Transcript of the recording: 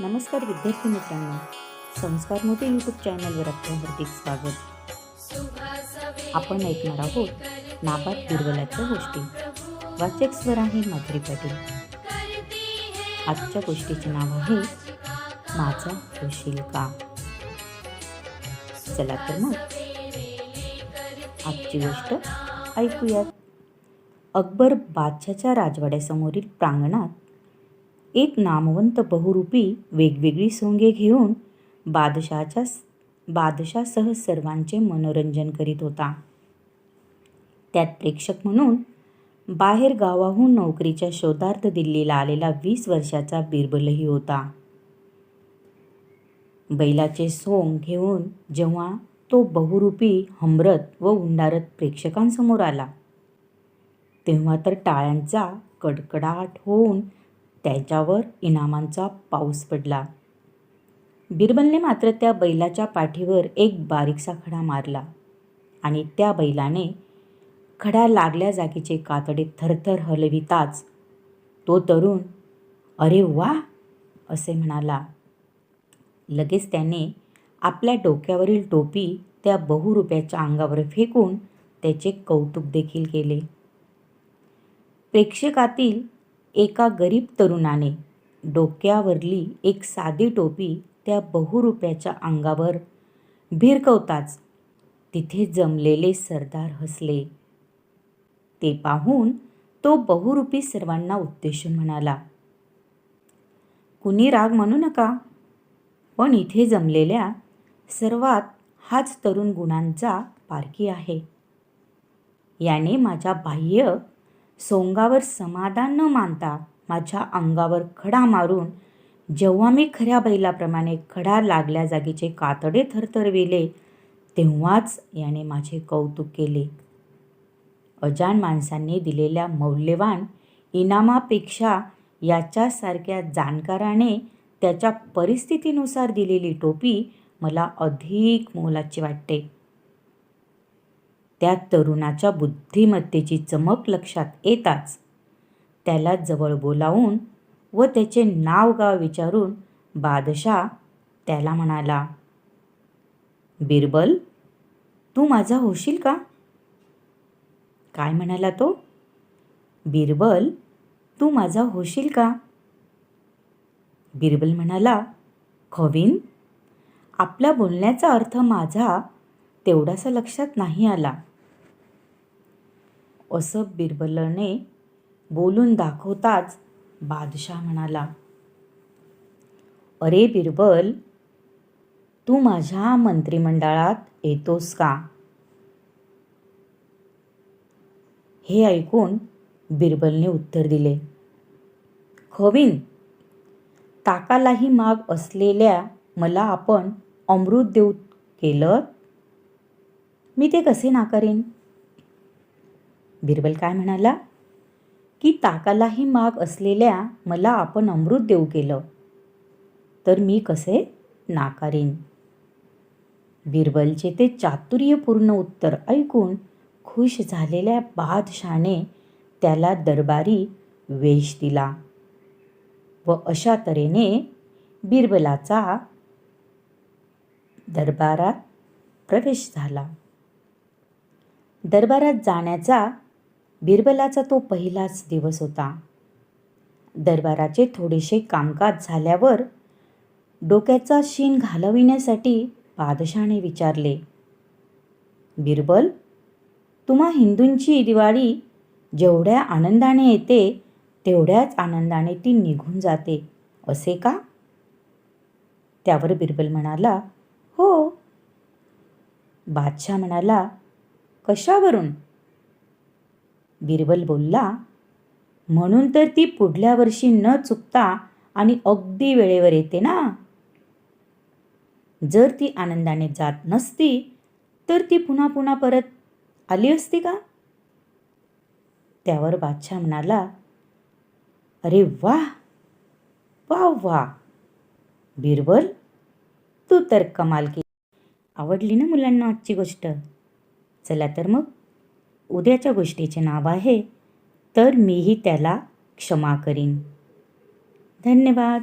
नमस्कार विद्यार्थी मित्रांनो. संस्कार मोठे यूट्यूब चॅनलवर आपलं हार्दिक स्वागत. आपण ऐकणार आहोत नाबाद दुर्बलाच्या गोष्टी. वाचक स्वर आहे माधुरी पाटील. आजच्या गोष्टीचे नाव आहे माझा होशील का चला तर मग आजची गोष्ट ऐकूयात. अकबर बादशाच्या राजवाड्यासमोरील प्रांगणात एक नामवंत बहुरूपी वेगवेगळी सोंगे घेऊन बादशाच्या बादशासह सर्वांचे मनोरंजन करीत होता. त्यात प्रेक्षक म्हणून बाहेर गावाहून नोकरीच्या शोधार्थ दिल्लीला आलेला वीस वर्षाचा बिरबलही होता. बैलाचे सोंग घेऊन जेव्हा तो बहुरूपी हमरत व उंडारत प्रेक्षकांसमोर आला तेव्हा तर टाळ्यांचा कडकडाट होऊन त्याच्यावर इनामांचा पाऊस पडला. बिरबलने मात्र त्या बैलाच्या पाठीवर एक बारीकसा खडा मारला आणि त्या बैलाने खडा लागल्या जागीचे कातडे थरथर हलविताच तो तरुण अरे वा असे म्हणाला. लगेच त्याने आपल्या डोक्यावरील टोपी त्या बहुरुप्याच्या अंगावर फेकून त्याचे कौतुक देखील केले. प्रेक्षकातील एका गरीब तरुणाने डोक्यावरली एक साधी टोपी त्या बहुरुप्याच्या अंगावर भिरकवताच तिथे जमलेले सरदार हसले. ते पाहून तो बहुरूपी सर्वांना उद्देशून म्हणाला कुणी राग म्हणू नका पण इथे जमलेल्या सर्वात हाच तरुण गुणांचा पारखी आहे. याने माझ्या बाह्य सोंगावर समाधान न मानता माझ्या अंगावर खडा मारून जेव्हा मी खऱ्या बैलाप्रमाणे खडा लागल्या जागेचे कातडे थरथरविले तेव्हाच याने माझे कौतुक केले. अजान माणसांनी दिलेल्या मौल्यवान इनामापेक्षा याच्यासारख्या जाणकाराने त्याच्या परिस्थितीनुसार दिलेली टोपी मला अधिक मोलाची वाटते. त्या तरुणाच्या बुद्धिमत्तेची चमक लक्षात येताच त्याला जवळ बोलावून व त्याचे नाव गाव विचारून बादशाह त्याला म्हणाला बिरबल तू माझा होशील का? काय म्हणाला तो? बिरबल तू माझा होशील का? बिरबल म्हणाला खवीन आपल्या बोलण्याचा अर्थ माझा तेवढासा लक्षात नाही आला. असं बिरबलने बोलून दाखवताच बादशाह म्हणाला अरे बिरबल तू माझ्या मंत्रिमंडळात येतोस का? हे ऐकून बिरबलने उत्तर दिले खवीन ताकालाही माग असलेल्या मला आपण अमृत देऊ केलं? मी ते कसे नाकारेन? बिरबल काय म्हणाला? की ताकालाही माग असलेल्या मला आपण अमृत देऊ केलं. तर मी कसे? नाकारेन. बिरबलचे ते चातुर्यपूर्ण उत्तर ऐकून खुश झालेल्या बादशाने त्याला दरबारी वेश दिला व अशा तऱ्हेने बिरबलाचा दरबारात प्रवेश झाला. दरबारात जाण्याचा बिरबलाचा तो पहिलाच दिवस होता. दरबाराचे थोडेसे कामकाज झाल्यावर डोक्याचा शीन घालविण्यासाठी बादशाने विचारले बिरबल तुम्हा हिंदूंची दिवाळी जेवढ्या आनंदाने येते तेवढ्याच आनंदाने ती निघून जाते असे का? त्यावर बिरबल म्हणाला हो. बादशाह म्हणाला कशावरून? बिरबल बोलला म्हणून तर ती पुढल्या वर्षी न चुकता आणि अगदी वेळेवर येते ना? जर ती आनंदाने जात नसती तर ती पुन्हा पुन्हा परत आली असती का? त्यावर बादशाह म्हणाला अरे वा वा वा बिरबल तू तर कमाल केली. आवडली ना मुलांना आजची गोष्ट? चला तर मग. उद्याच्या गोष्टीचे नाव आहे तर मीही त्याला क्षमा करीन. धन्यवाद.